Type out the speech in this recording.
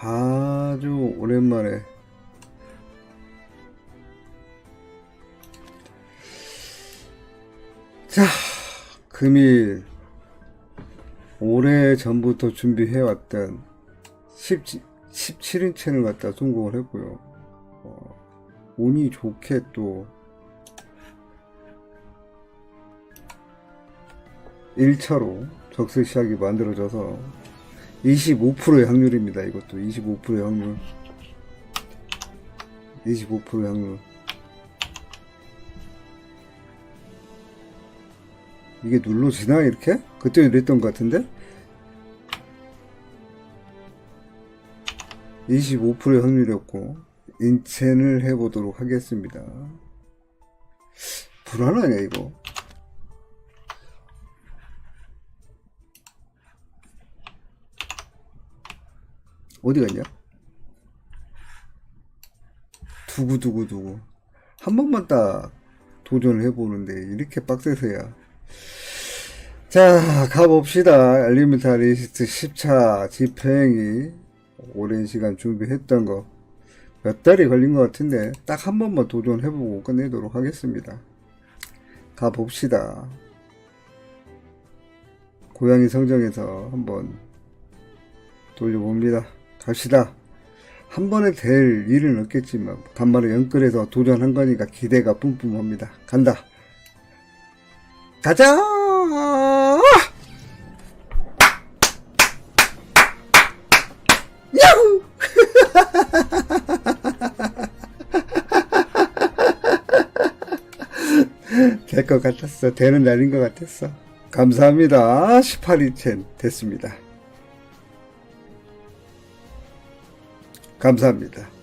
아주 오랜만에. 자 금일. 오래 전부터 준비해왔던 10, 17인체를 갖다 성공을 했고요. 어, 운이 좋게 또 1차로 적세 시작이 만들어져서 25%의 확률입니다. 이것도 25%의 확률. 25%의 확률. 이게 눌러지나 이렇게? 그때 이랬던 것 같은데? 25%의 확률이었고 인첸을 해보도록 하겠습니다. 불안하냐 이거? 어디 갔냐? 두구두구두구. 한 번만 딱 도전을 해보는데, 이렇게 빡세서야. 자, 가봅시다. 엘리멘탈 리스트 10차 집행이 오랜 시간 준비했던 거. 몇 달이 걸린 것 같은데, 딱 한 번만 도전해보고 끝내도록 하겠습니다. 가봅시다. 고양이 성정에서 한번 돌려봅니다. 갑시다. 한 번에 될 일은 없겠지만 간만에 연끌해서 도전한 거니까 기대가 뿜뿜합니다. 간다. 가자! 야후! 될것 같았어. 되는 날인 것 같았어. 감사합니다. 18인첸 됐습니다. 감사합니다.